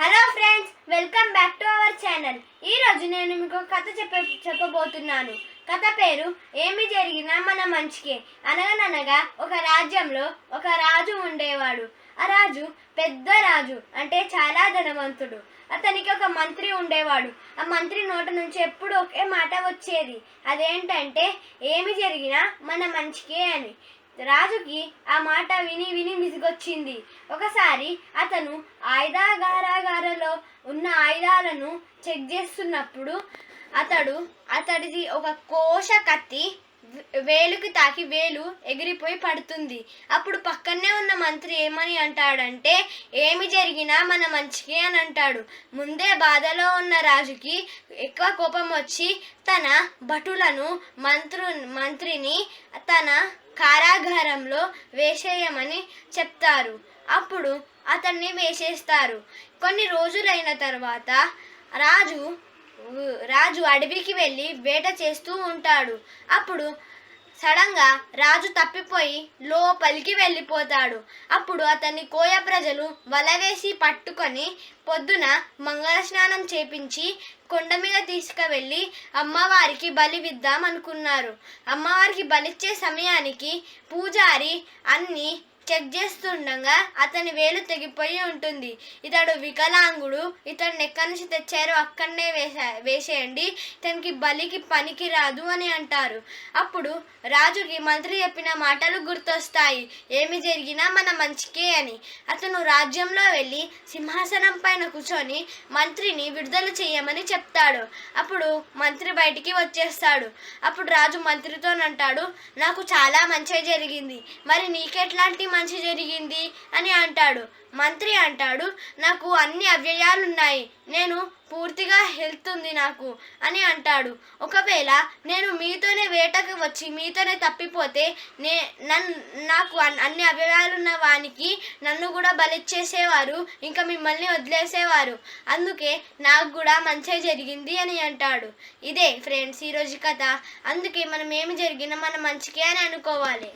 Hello friends welcome back to our channel ఈ రోజు నేను మీకు కథ చెప్పే చెప్పబోతున్నాను. కథ పేరు ఏమి జరిగినా మన మంచికే. అనగననగా ఒక రాజ్యంలో ఒక రాజు ఉండేవాడు. ఆ రాజు పెద్ద రాజు అంటే చాలా ధనవంతుడు. అతనికి ఒక మంత్రి ఉండేవాడు. ఆ మంత్రి నోట నుంచి ఎప్పుడు ఒకే మాట వచ్చేది. అదేంటంటే ఏమి జరిగినా మన మంచికే అని. రాజుకి ఆ మాట విని విని విసిగొచ్చింది. ఒకసారి అతను ఆయుధాగారాగారలో ఉన్న ఆయుధాలను చెక్ చేస్తున్నప్పుడు అతడు అతడిది ఒక కోశ కత్తి వేలుకి తాకి వేలు ఎగిరిపోయి పడుతుంది. అప్పుడు పక్కనే ఉన్న మంత్రి ఏమని అంటాడంటే ఏమి జరిగినా మన మంచికి అని అంటాడు. ముందే బాధలో ఉన్న రాజుకి ఎక్కువ కోపం వచ్చి తన భటులను మంత్రు మంత్రిని తన కారాగారంలో వేసేయమని చెప్తారు. అప్పుడు అతన్ని వేసేస్తారు. కొన్ని రోజులైన తర్వాత రాజు రాజు అడవికి వెళ్ళి వేట చేస్తూ ఉంటాడు. అప్పుడు సడన్గా రాజు తప్పిపోయి లోపలికి వెళ్ళిపోతాడు. అప్పుడు అతన్ని కోయ ప్రజలు వలవేసి పట్టుకొని పొద్దున మంగళ స్నానం చేపించి కొండ మీద తీసుకువెళ్ళి అమ్మవారికి బలివిద్దాం అనుకున్నారు అమ్మవారికి బలిచ్చే సమయానికి పూజారి అన్ని చెక్ చేస్తుండగా అతని వేలు తెగిపోయి ఉంటుంది. ఇతడు వికలాంగుడు ఇతడిని ఎక్కడి నుంచి తెచ్చారో అక్కడనే వేసా వేసేయండి. ఇతనికి బలికి పనికి రాదు అని అంటారు. అప్పుడు రాజుకి మంత్రి చెప్పిన మాటలు గుర్తొస్తాయి. ఏమి జరిగినా మన మంచికే అని. అతను రాజ్యంలో వెళ్ళి సింహాసనం పైన కూర్చొని మంత్రిని విడుదల చేయమని చెప్తాడు. అప్పుడు మంత్రి బయటికి వచ్చేస్తాడు. అప్పుడు రాజు మంత్రితోనంటాడు నాకు చాలా మంచి జరిగింది. మరి నీకెట్లాంటి మంచి జరిగింది అని అంటాడు. మంత్రి అంటాడు నాకు అన్ని అవ్యయాలు ఉన్నాయి నేను పూర్తిగా హెల్త్ ఉంది నాకు అని అంటాడు. ఒకవేళ నేను మీతోనే వేటకు వచ్చి మీతోనే తప్పిపోతే నే నన్ను నాకు అన్- అన్ని అవ్యయాలు ఉన్న వానికి నన్ను కూడా బలిచ్చేసేవారు ఇంకా మిమ్మల్ని వదిలేసేవారు. అందుకే నాకు కూడా మంచి జరిగింది అని అంటాడు. ఇదే ఫ్రెండ్స్ ఈరోజు కథ. అందుకే మనం ఏమి జరిగినా మన మంచికే అని అనుకోవాలి.